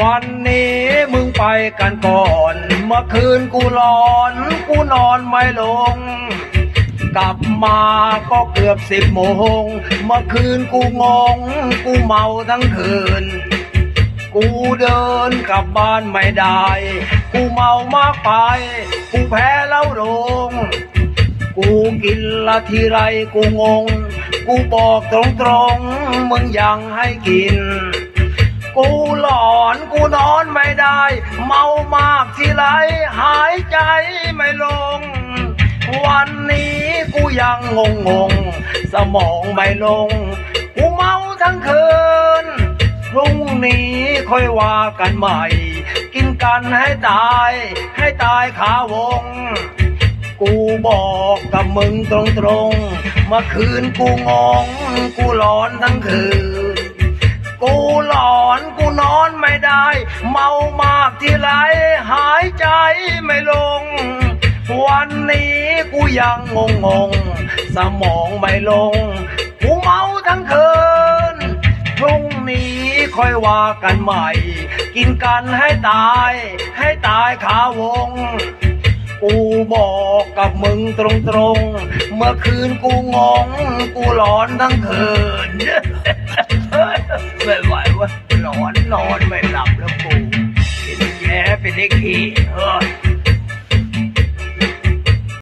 วันนี้มึงไปกันก่อน เมื่อคืนกูร้อน กูนอนไม่ลง กลับมาก็เกือบสิบโมง เมื่อคืนกูงง กูเมาทั้งคืน กูเดินกลับบ้านไม่ได้ กูเมามากไป กูแพ้แล้วลง กูกินละทีไรกูงง กูบอกตรงๆ มึงยังให้กิน กูหลอน ได้ เมามากที่ไรหายใจไม่ลง วันนี้กูยังงงงๆสมองไม่ลง กูเมาทั้งคืนพรุ่งนี้ค่อยว่ากันใหม่ กินกันให้ตาย ให้ตายขาวง กูบอกกับมึงตรงๆเมื่อคืนกูงง กูร้อนทั้งคืน กูหลอนกูน ได้ เมามากที่ไรหายใจไม่ลง วันนี้กูยังงงงสมองไม่ลง กูเมาทั้งคืนพรุ่งนี้ค่อยว่ากันใหม่ กินกันให้ตาย ให้ตายขาวงกูบอกกับมึงตรงๆ เมื่อคืนกูงง กูหลอนทั้งคืน ไม่ไหววะหลอนนอนไม่ ห